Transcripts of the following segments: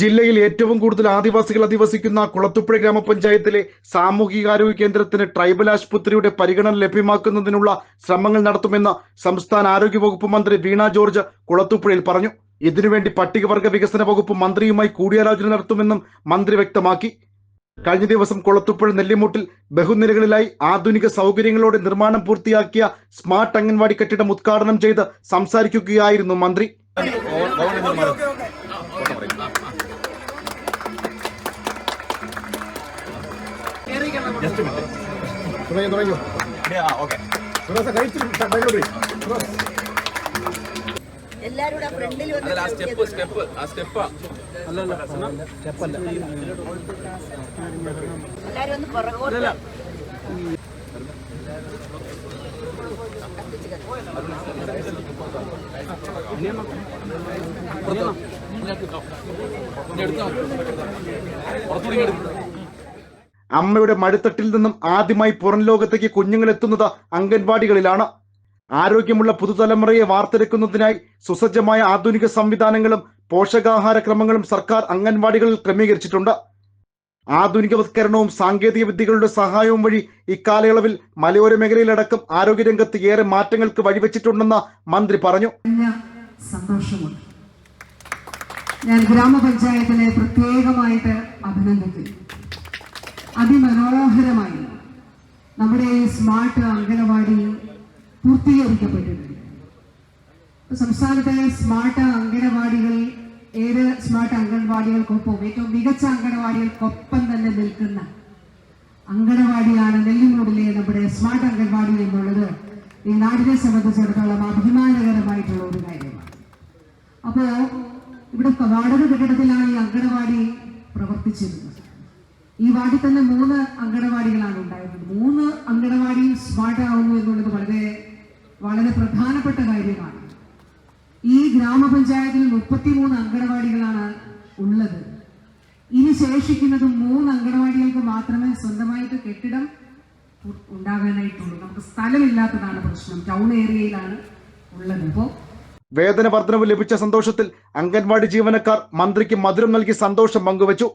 ജില്ലയിൽ ഏറ്റവും കൂടുതൽ ആദിവാസികൾ അധിവസിക്കുന്ന കുളത്തുപ്പുഴ ഗ്രാമപഞ്ചായത്തിലെ സാമൂഹികാരോഗ്യ കേന്ദ്രത്തിന് ട്രൈബൽ ആശുപത്രിയുടെ പരിഗണന ലഭ്യമാക്കുന്നതിനുള്ള ശ്രമങ്ങൾ നടത്തുമെന്ന് സംസ്ഥാന ആരോഗ്യ വകുപ്പ് മന്ത്രി വീണ ജോർജ് കുളത്തുപ്പുഴയിൽ പറഞ്ഞു ഇതിനുവേണ്ടി പട്ടികവർഗ വികസന വകുപ്പ് മന്ത്രിയുമായി കൂടിയാലോചന നടത്തുമെന്നും മന്ത്രി വ്യക്തമാക്കി കഴിഞ്ഞ ദിവസം കുളത്തുപ്പുഴ നെല്ലിമൂട്ടിൽ ബഹുനിലകളിലായി ആധുനിക സൗകര്യങ്ങളോടെ നിർമ്മാണം പൂർത്തിയാക്കിയ സ്മാർട്ട് അംഗൻവാടി കെട്ടിടം ഉദ്ഘാടനം ചെയ്ത് സംസാരിക്കുകയായിരുന്നു മന്ത്രി തുടങ്ങി തുടങ്ങി. സുരേഷ് കഴിച്ചു ബാംഗ്ലൂരിൽ എല്ലാരും കൂടെ ഫ്രണ്ടിൽ വന്ന് ആ സ്റ്റെപ്പ് സ്റ്റെപ്പ് ആ സ്റ്റെപ്പാ. എല്ലാരും ഒന്ന് പുറകോട്ട്. അമ്മയുടെ മടിത്തട്ടിൽ നിന്നും ആദ്യമായി പുറം ലോകത്തേക്ക് കുഞ്ഞുങ്ങൾ എത്തുന്നത് അംഗൻവാടികളിലാണ്. ആരോഗ്യമുള്ള പുതുതലമുറയെ വാർത്തെടുക്കുന്നതിനായി സുസജ്ജമായ ആധുനിക സംവിധാനങ്ങളും പോഷകാഹാര ക്രമങ്ങളും സർക്കാർ അംഗൻവാടികളിൽ ക്രമീകരിച്ചിട്ടുണ്ട്. ആധുനികവത്കരണവും സാങ്കേതിക വിദ്യകളുടെ സഹായവും വഴി ഇക്കാലയളവിൽ മലയോര മേഖലയിലടക്കം ആരോഗ്യരംഗത്ത് ഏറെ മാറ്റങ്ങൾക്ക് വഴിവെച്ചിട്ടുണ്ടെന്ന് മന്ത്രി പറഞ്ഞു. സന്തോഷമുണ്ട് ഞാൻ ഗ്രാമപഞ്ചായത്തിനെ പ്രത്യേകമായിട്ട് അഭിനന്ദിക്കുന്നു. അതിമനോഹരമായി നമ്മുടെ സ്മാർട്ട് അംഗനവാടി പൂർത്തീകരിക്കപ്പെട്ടിട്ടുണ്ട്. സംസ്ഥാനത്തെ സ്മാർട്ട് അംഗനവാടികൾ ഏത് സ്മാർട്ട് അംഗൻവാടികൾക്കൊപ്പം ഏറ്റവും മികച്ച അംഗനവാടികൾക്കൊപ്പം തന്നെ നിൽക്കുന്ന അംഗനവാടിയാണ് നെല്ലിമൂടിലെ നമ്മുടെ സ്മാർട്ട് അംഗൻവാടി എന്നുള്ളത്. ഈ നാടിനെ സംബന്ധിച്ചിടത്തോളം അഭിമാനകരമായിട്ടുള്ള ഒരു കാര്യമാണ്. അപ്പോ ഇവിടെ വാടക കെട്ടിടത്തിലാണ് ഈ അംഗനവാടി പ്രവർത്തിച്ചിരുന്നത്. ഈ വാർഡിൽ തന്നെ മൂന്ന് അങ്കണവാടികളാണ് ഉണ്ടായിരുന്നത്. മൂന്ന് അങ്കണവാടിയും സ്മാർട്ട് ആവുന്നു എന്നുള്ളത് വളരെ വളരെ പ്രധാനപ്പെട്ട കാര്യമാണ്. ഈ ഗ്രാമപഞ്ചായത്തിൽ മുപ്പത്തിമൂന്ന് അങ്കണവാടികളാണ് ഉള്ളത്. ഇനി ശേഷിക്കുന്നത് മൂന്ന് അങ്കണവാടികൾക്ക് മാത്രമേ സ്വന്തമായിട്ട് കെട്ടിടം ഉണ്ടാകാനായിട്ടുള്ളൂ. നമുക്ക് സ്ഥലമില്ലാത്തതാണ് പ്രശ്നം. ടൗൺ ഏരിയയിലാണ് ഉള്ളത്. ഇപ്പോ വേതന വർധനവ് ലഭിച്ച സന്തോഷത്തിൽ അംഗൻവാടി ജീവനക്കാർ മന്ത്രിക്ക് മധുരം നൽകി സന്തോഷം പങ്കുവച്ചു.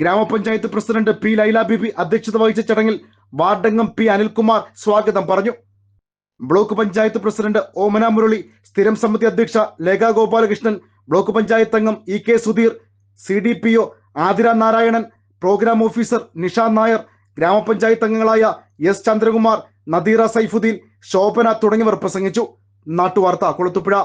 ഗ്രാമപഞ്ചായത്ത് പ്രസിഡന്റ് പി ലൈല ബിബി അധ്യക്ഷത വഹിച്ച ചടങ്ങിൽ വാർഡംഗം പി അനിൽകുമാർ സ്വാഗതം പറഞ്ഞു. ബ്ലോക്ക് പഞ്ചായത്ത് പ്രസിഡന്റ് ഓമന മുരളി സ്ഥിരം സമിതി അധ്യക്ഷ ലേഖ ഗോപാലകൃഷ്ണൻ ബ്ലോക്ക് പഞ്ചായത്ത് അംഗം E K Sudheer C D P O Athira Narayanan programme officer Nisha Nair ഗ്രാമപഞ്ചായത്ത് അംഗങ്ങളായ എസ് ചന്ദ്രകുമാർ നദീറ സൈഫുദ്ദീൻ ശോഭന തുടങ്ങിയവർ പ്രസംഗിച്ചു. നാട്ടുവാർത്ത കൊളുത്തുപുഴ